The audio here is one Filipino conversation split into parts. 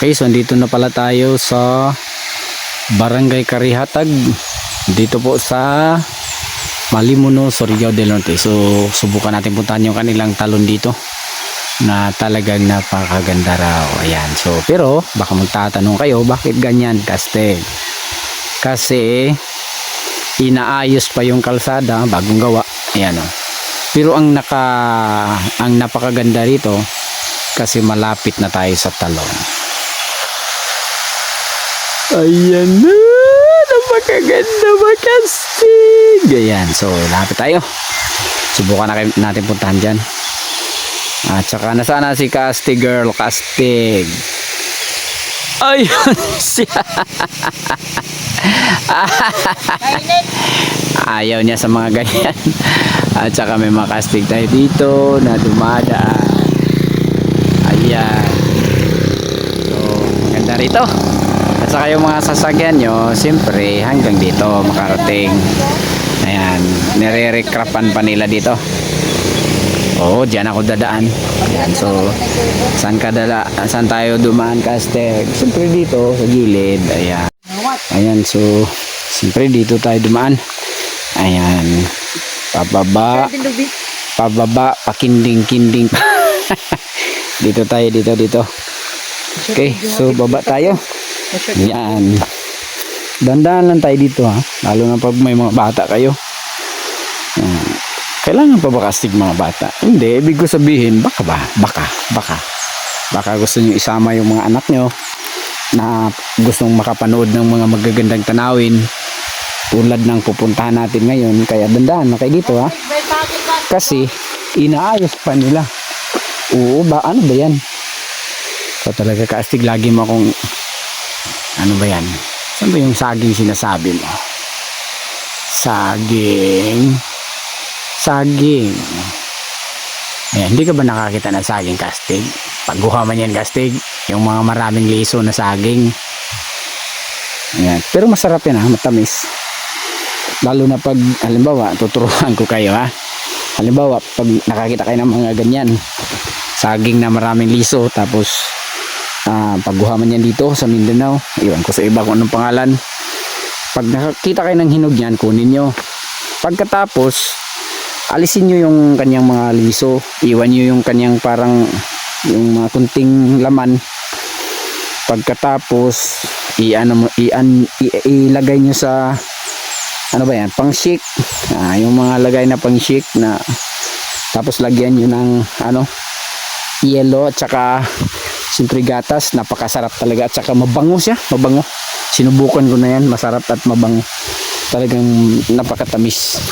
Okay, so dito na pala tayo sa Barangay Karihatag. Dito po sa Malimuno, Surigao del Norte. So, subukan natin puntahan yung kanilang talon dito na talagang napakaganda raw. Ayan. So, pero baka magtatanong kayo, bakit ganyan, Kaste? Kasi inaayos pa yung kalsada, bagong gawa. Ayan o. Pero ang naka ang napakaganda rito kasi malapit na tayo sa talon. Ayan na! Napakaganda makastig! Ayan, so lapit tayo. Subukan na natin puntahan dyan. At saka nasana si Castig girl, Castig. Ayun siya. Ayaw niya sa mga ganyan. At saka may mga castig tayo dito na dumadaan. Ayan. So, maganda rito. At saka yung mga sasakyan nyo, siyempre hanggang dito makarating. Ayan, nire-recrapan pa nila dito. Oo, diyan ako dadaan. Ayan, so, saan ka dala, saan tayo dumaan, Castek? Siyempre dito, sa gilid. Ayan. Ayan, so, siyempre dito tayo dumaan. Ayan. Pababa. Pababa, pakinding-kinding. dito tayo, dito, dito. Okay, so baba tayo. Yan. Dandahan lang tayo dito ha. Lalo na pag may mga bata kayo. Kailangan pa ba kastig mga bata? Hindi, ibig ko sabihin, baka ba? Baka, baka. Baka gusto nyo isama yung mga anak nyo na gustong makapanood ng mga magagandang tanawin tulad ng pupuntahan natin ngayon. Kaya dandahan na kayo dito ha. Kasi inaayos pa nila. Oo ba? Ano ba yan? So talaga kaastig lagi mo akong ano ba yan? Saan ba yung saging sinasabi mo? Saging. Saging. Eh, hindi ka ba nakakita ng saging kastig? Pagguha man yan kastig, yung mga maraming liso na saging. Ayan. Pero masarap yan ha, matamis. Lalo na pag, halimbawa, tuturuan ko kayo ha. Halimbawa, pag nakakita kayo ng mga ganyan, saging na maraming liso, tapos ah pagguha man yan dito sa Mindanao, iwan ko sa iba kung anong pangalan. Pag nakakita kayo ng hinog yan, kunin nyo. Pagkatapos, alisin nyo yung kanyang mga liso, iwan nyo yung kanyang parang yung mga kunting laman. Pagkatapos, i-ano mo, i-an, ilagay nyo sa ano ba yan, pang shake. Ah, yung mga lagay na pang shake na tapos lagyan nyo ng ano, yellow at saka siyempre gatas, napakasarap talaga at saka mabango siya, mabango. Sinubukan ko na yan, masarap at mabango. Talagang napakatamis.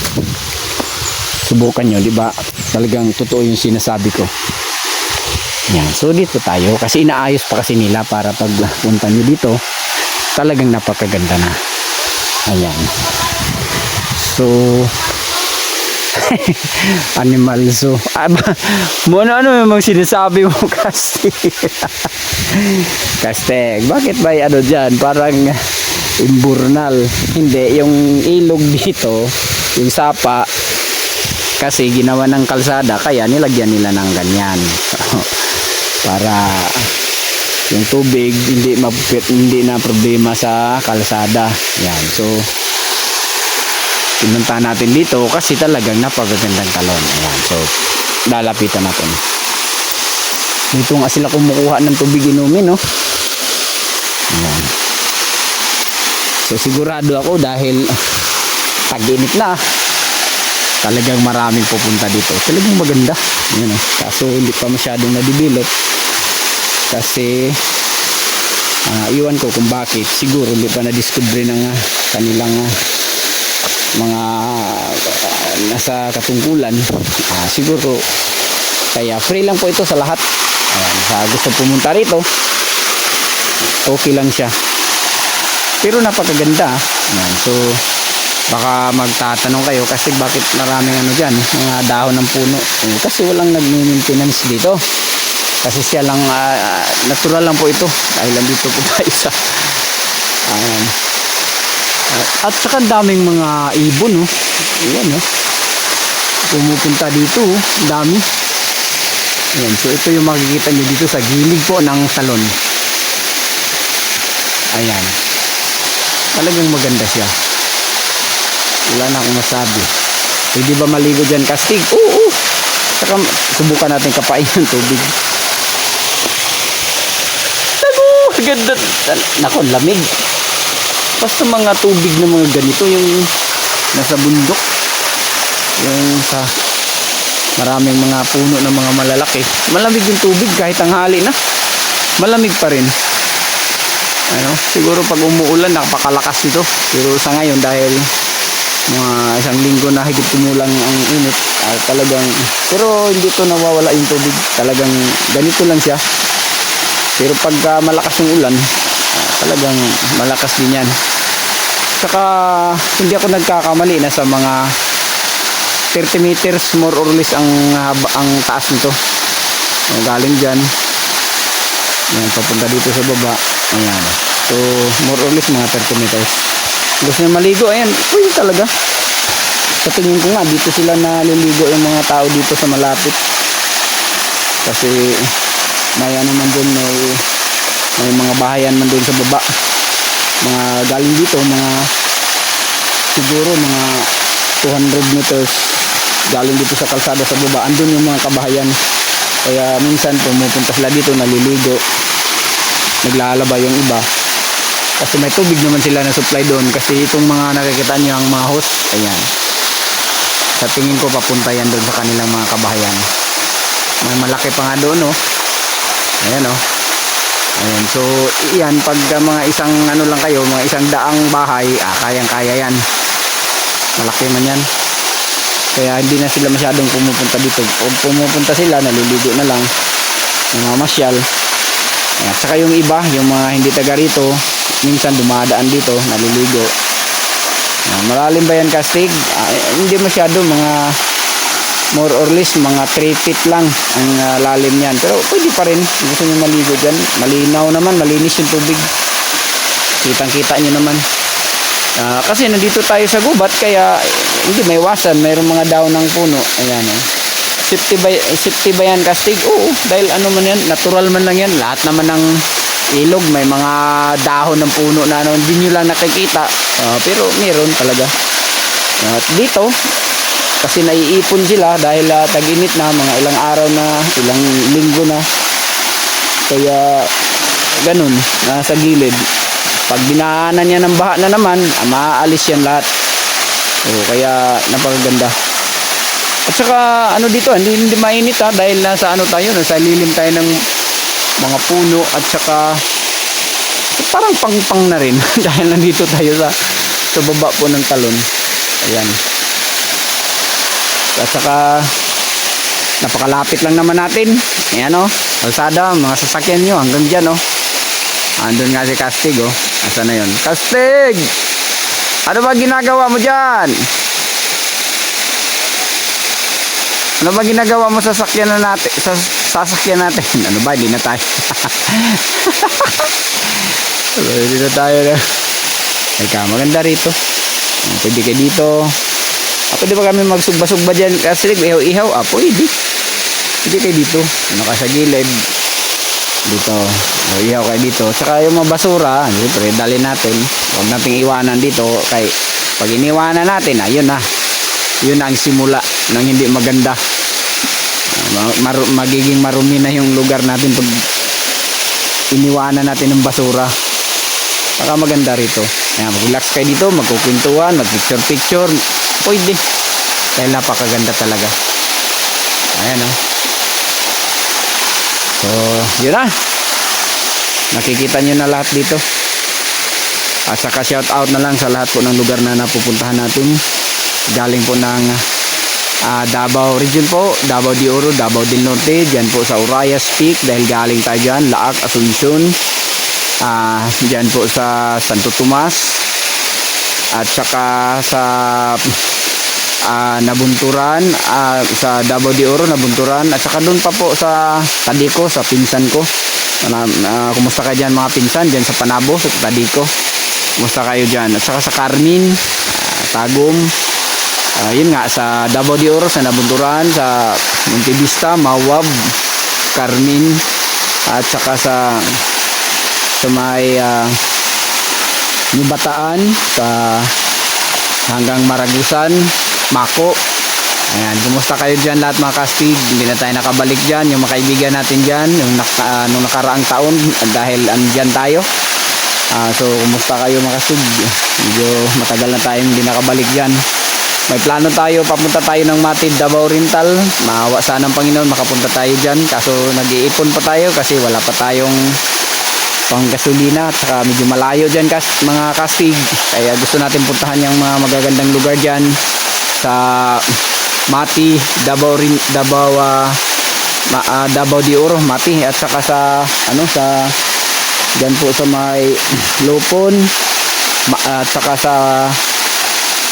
Subukan nyo, di ba? Talagang totoo yung sinasabi ko. Yan. So dito tayo kasi inaayos pa kasi nila para pag punta nyo dito talagang napakaganda na. Ayan. So animal so aba mo ano ano yung sinasabi mo Kasteg Kasteg bakit ba ano dyan? Parang imburnal. Hindi yung ilog dito yung sapa kasi ginawa ng kalsada kaya nilagyan nila ng ganyan. Para yung tubig hindi mapit hindi na problema sa kalsada. Yan so pinunta natin dito kasi talagang napakagandang talon. Ayan so lalapitan natin. Dito nga sila kumukuha ng tubig inumin no? Ayan. So sigurado ako dahil tag-init na talagang maraming pupunta dito. Talagang maganda yun, oh. kaso hindi pa masyadong na-develop kasi ah, iwan ko kung bakit. Siguro hindi pa na-discover ng ah, kanilang ah, mga ah, nasa katungkulan. Ah, siguro kaya free lang po ito sa lahat. Ayan, sa gusto pumunta rito okay lang siya. Pero napakaganda ah. Ayan, so baka magtatanong kayo kasi bakit maraming ano dyan mga dahon ng puno. Eh, kasi walang nag-maintenance dito. Kasi siya lang ah, natural lang po ito. Dahil nandito po tayo sa ayan at saka daming mga ibon oh. Ayan oh. Pumupunta dito oh. Dami. Ayan. So ito yung makikita nyo dito sa gilid po ng salon. Ayan. Talagang maganda siya. Wala na akong masabi. Pwede ba maligo dyan, Kastig? Oo! Saka subukan natin kapain ng tubig. Tago! Ganda! Nako, lamig. Basta mga tubig na mga ganito, yung nasa bundok. Yung sa maraming mga puno ng mga malalaki. Malamig yung tubig kahit tanghali na. Malamig pa rin. Ano, siguro pag umuulan napakalakas nito. Pero sa ngayon dahil mga isang linggo na higit kumulang ang init, ah, talagang pero hindi to nawawala yung tubig. Talagang ganito lang siya. Pero pagka malakas yung ulan, talagang malakas din yan. Saka hindi ako nagkakamali na sa mga 30 meters more or less ang haba- ang taas nito. So, galing diyan. Yan, papunta dito sa baba. Ayan. So, more or less mga 30 meters. Gusto niya maligo, ayan. Pwede talaga. Sa tingin ko nga, dito sila naliligo yung mga tao dito sa malapit. Kasi, may ano man dun, may, may mga bahayan man dun sa baba. Mga galing dito, mga siguro mga 200 meters galing dito sa kalsada sa baba. Andun yung mga kabahayan. Kaya minsan pumupunta sila dito naliligo naglalaba yung iba. Kasi may tubig naman sila na supply doon kasi itong mga nakikita nyo ang mga host ayan. Sa tingin ko papunta yan doon sa kanilang mga kabahayan. May malaki pa nga doon oh. Ayan oh ayan so iyan pag uh, mga isang ano lang kayo mga isang daang bahay ah, kayang kaya yan. Malaki man yan. Kaya hindi na sila masyadong pumupunta dito. Kung pumupunta sila naliligo na lang namamasyal at saka yung iba yung mga hindi taga rito minsan dumadaan dito naliligo. Ah, malalim ba yan kastig? Ah, eh, hindi masyado mga more or less mga 3 feet lang ang ah, lalim yan pero pwede pa rin. Gusto nyo maligo dyan malinaw naman malinis yung tubig. Kitang kita nyo naman. Ah, kasi nandito tayo sa gubat kaya eh, hindi may iwasan mayroong mga daon ng puno. Ayan eh. safety ba, safety ba yan kastig oo dahil ano man yan natural man lang yan. Lahat naman ng ilog may mga dahon ng puno na ano, hindi nyo lang nakikita. Ah, pero meron talaga. At dito kasi naiipon sila dahil ah, tag-init na mga ilang araw na ilang linggo na. Kaya ganun nasa gilid. Pag binaanan niya ng baha na naman ah, maaalis yan lahat. So, kaya napakaganda. At saka ano dito hindi, hindi mainit ha dahil nasa ano tayo nasa lilim tayo ng mga puno at saka parang pangpang na rin. Dahil nandito tayo sa sa baba po ng talon. Ayan at saka napakalapit lang naman natin. Ayan o kalsada mga sasakyan nyo hanggang dyan o andun nga si Kastig o asa na yun? Kastig ano ba ginagawa mo dyan? Ano ba ginagawa mo sa sasakyan na natin sa sasakyan natin? Ano ba hindi na tayo. Hindi na tayo na. Eka, maganda rito. Pwede kayo dito pwede ba kami magsugba-sugba dyan? Kasi ihaw-ihaw. Ah pwede. Pwede kayo dito. Ano ka dito. O, ihaw kayo dito. Tsaka yung mga basura siyempre dali natin. Huwag nating iwanan dito. Kay pag iniwanan natin ayun na. Yun ang simula ng hindi maganda. Ah, ma- mar- magiging marumi na yung lugar natin pag iniwanan natin ng basura. Baka maganda rito. Ayan, mag-relax kayo dito, magkukwentuhan, mag-picture-picture. Pwede. Dahil napakaganda talaga. Ayan oh. So, yun na. Nakikita nyo na lahat dito. At saka shout out na lang sa lahat po ng lugar na napupuntahan natin. Galing po ng ah, Davao region po, Davao de Oro, Davao del Norte, dyan po sa Urayas Peak dahil galing tayo dyan, Laak, Asuncion, ah diyan po sa Santo Tomas at saka sa ah, Nabunturan ah, sa Davao de Oro Nabunturan. At saka doon pa po sa Tadico sa pinsan ko. Na- kumusta kayo dyan mga pinsan? Dyan sa Panabo sa Tadico kumusta kayo dyan? At saka sa Carmen ah, Tagum. Ah, yun nga sa Davao de Oro sa Nabunturan sa Monte Vista Mawab Carmen. At saka sa sa may New Bataan sa hanggang Maragusan, Mako. Ayan, kumusta kayo dyan lahat mga kastig? Hindi na tayo nakabalik dyan. Yung mga kaibigan natin dyan, yung naka, ah, nung nakaraang taon, dahil andyan tayo. Ah, so, kumusta kayo mga kastig? Medyo matagal na tayo hindi nakabalik dyan. May plano tayo, papunta tayo ng Matid, Davao Oriental. Maawa sana ng Panginoon, makapunta tayo dyan. Kaso nag-iipon pa tayo kasi wala pa tayong pang gasolina at saka medyo malayo dyan kas, mga kastig kaya gusto natin puntahan yung mga magagandang lugar dyan. Sa Mati, Davao, rin, Davao, ah, ma, ah, Davao de Oro, Mati. At saka sa ano sa dyan po sa may Lupon. Ma, at saka sa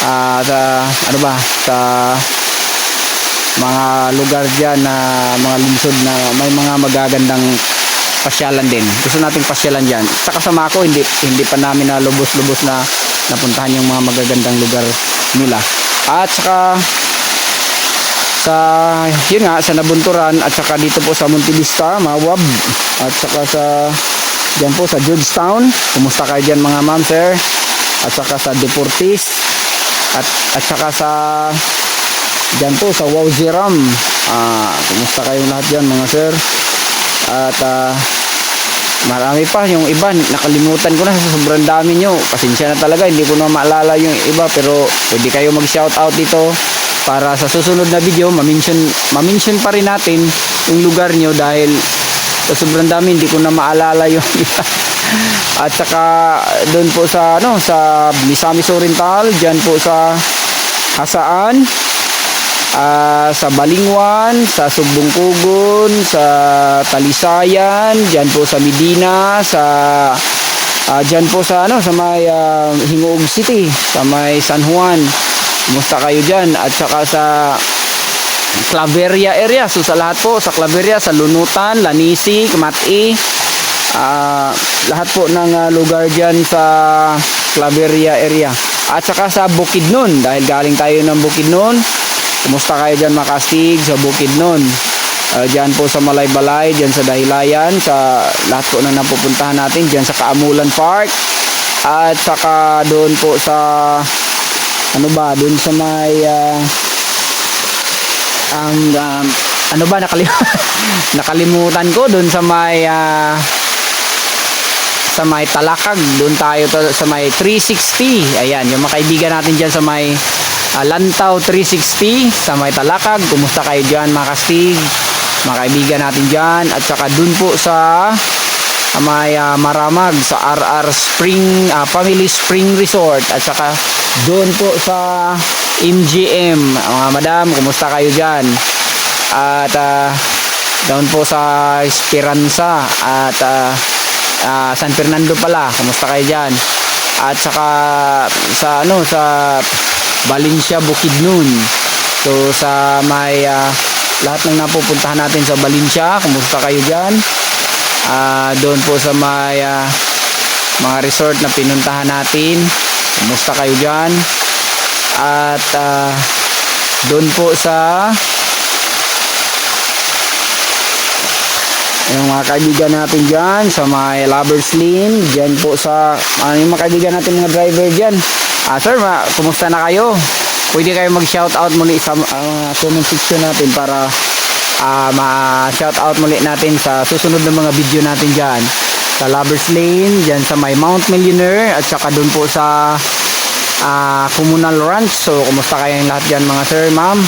ah, sa ano ba sa mga lugar dyan na mga lungsod na may mga magagandang pasyalan din. Gusto nating pasyalan diyan. Sa Mako hindi hindi pa namin na lubos-lubos na napuntahan yung mga magagandang lugar nila. At saka sa yun nga sa Nabunturan at saka dito po sa Montevista, Mawab at saka sa diyan po sa Georgetown. Kumusta kayo diyan mga ma'am sir? At saka sa Deportis at at saka sa diyan po sa Wauziram. Ah, kumusta kayong lahat diyan mga sir? At ah, marami pa yung iba nakalimutan ko na sobrang dami nyo. Pasensya na talaga hindi ko na maalala yung iba pero pwede kayo mag shout out dito. Para sa susunod na video ma-mention, ma-mention pa rin natin yung lugar nyo dahil sa sobrang dami hindi ko na maalala yung iba. At saka doon po sa ano sa Misamis Oriental diyan po sa Hasaan Ah, sa Balingwan, sa Sugbungkugon, sa Talisayan, diyan po sa Medina, sa ah, diyan po sa ano sa may ah, Hingoog City, sa may San Juan. Kumusta kayo diyan? At saka sa Claveria area. So sa lahat po, sa Claveria, sa Lunutan, Lanisi, Kamati, ah, lahat po ng ah, lugar diyan sa Claveria area. At saka sa Bukidnon, dahil galing tayo ng Bukidnon, Kumusta kayo dyan makastig sa bukid nun? Uh, dyan po sa Malaybalay, dyan sa Dahilayan, sa lahat po na napupuntahan natin, dyan sa Kaamulan Park. At saka doon po sa, ano ba, doon sa may, ah, ang, um, ano ba, nakalim nakalimutan ko, doon sa may, ah, sa may Talakag, doon tayo to, sa may 360. Ayan, yung mga kaibigan natin dyan sa may Ah, Lantaw 360 sa may Talakag. Kumusta kayo dyan mga kastig? Mga kaibigan natin dyan. At saka dun po sa ah, may ah, Maramag sa RR Spring ah, Family Spring Resort. At saka doon po sa MGM. Mga madam, kumusta kayo dyan? At ah, doon po sa Esperanza at ah, ah, San Fernando pala. Kumusta kayo dyan? At saka sa ano sa Valencia Bukidnon. So sa may ah, lahat ng napupuntahan natin sa Valencia, kumusta kayo diyan? Ah, doon po sa may ah, mga resort na pinuntahan natin, kumusta kayo diyan? At ah, doon po sa yung mga kaibigan natin dyan sa may Lovers Lane dyan po sa ano yung mga kaibigan natin mga driver dyan ah sir ma, kumusta na kayo? Pwede kayo mag shout out muli sa uh, comment section natin para ah, ma shout out muli natin sa susunod na mga video natin dyan. Sa Lovers Lane dyan sa may Mount Millionaire at saka dun po sa ah, Communal Ranch. So kumusta kayong lahat dyan mga sir ma'am?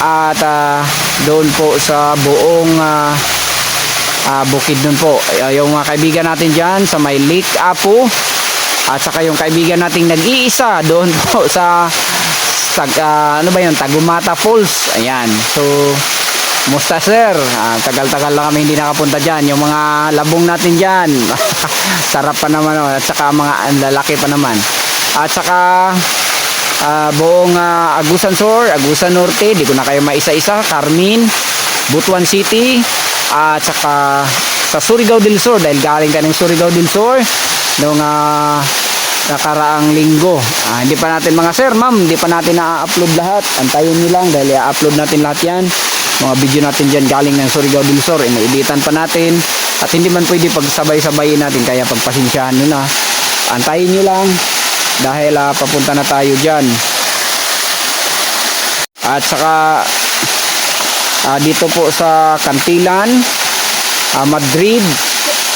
At ah, doon po sa buong ah, ah, bukid nun po. Ay- yung mga kaibigan natin dyan sa may Lake Apo at saka yung kaibigan nating nag-iisa doon po sa sa ah, ano ba yun? Tagumata Falls. Ayan. So musta sir? Ah, tagal-tagal lang kami hindi nakapunta dyan. Yung mga labong natin dyan sarap pa naman oh. at saka mga ang lalaki pa naman. At saka ah, buong ah, Agusan Sur Agusan Norte di ko na kayo maisa-isa. Carmen Butuan City at saka sa Surigao del Sur. Dahil galing ka ng Surigao del Sur noong ah, nakaraang linggo. Ah, hindi pa natin mga sir ma'am hindi pa natin na-upload lahat. Antayin nyo lang dahil i-upload natin lahat yan. Mga video natin dyan galing ng Surigao del Sur ina-editan pa natin. At hindi man pwede pagsabay-sabayin natin kaya pagpasensyahan nyo na. Antayin nyo lang dahil ah, papunta na tayo dyan. At saka ah, dito po sa Cantilan, ah, Madrid,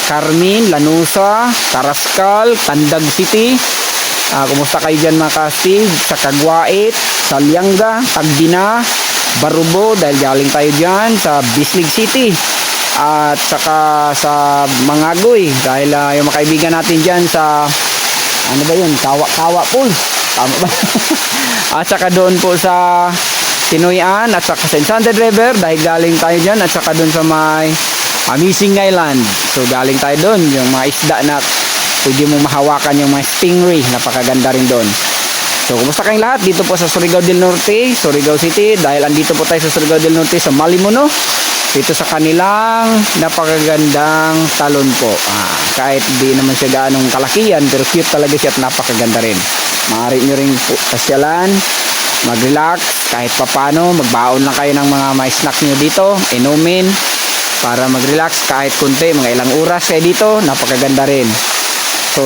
Carmen, Lanusa, Carrascal, Tandag City. Ah, kumusta kayo dyan mga kastig? Sa Kagwait, sa Lianga, Tagdina, Barubo dahil galing tayo dyan sa Bislig City. At saka sa Mangagoy dahil ah, yung mga natin dyan sa ano ba yun? Kawa, Kawa Falls. Tama ba? at saka doon po sa Tinoyan at saka sa Enchanted River dahil galing tayo dyan at saka doon sa may Amazing Island. So galing tayo doon yung mga isda na pwede mo mahawakan yung mga stingray. Napakaganda rin doon. So kumusta kayong lahat dito po sa Surigao del Norte, Surigao City dahil andito po tayo sa Surigao del Norte sa Malimuno dito sa kanilang napakagandang talon po. Ah, kahit di naman siya gaanong kalakihan, pero cute talaga siya at napakaganda rin. Maaari nyo rin po pasyalan, mag-relax, kahit papano, magbaon lang kayo ng mga may snack nyo dito, inumin, para mag-relax kahit kunti, mga ilang oras kayo dito, napakaganda rin. So,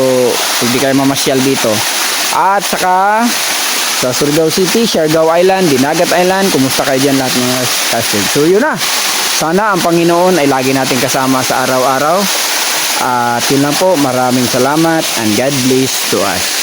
hindi kayo mamasyal dito. At saka, sa Surigao City, Siargao Island, Dinagat Island, kumusta kayo dyan lahat mga kastig? So, yun na. Sana ang Panginoon ay lagi natin kasama sa araw-araw. At yun lang po, maraming salamat and God bless to us.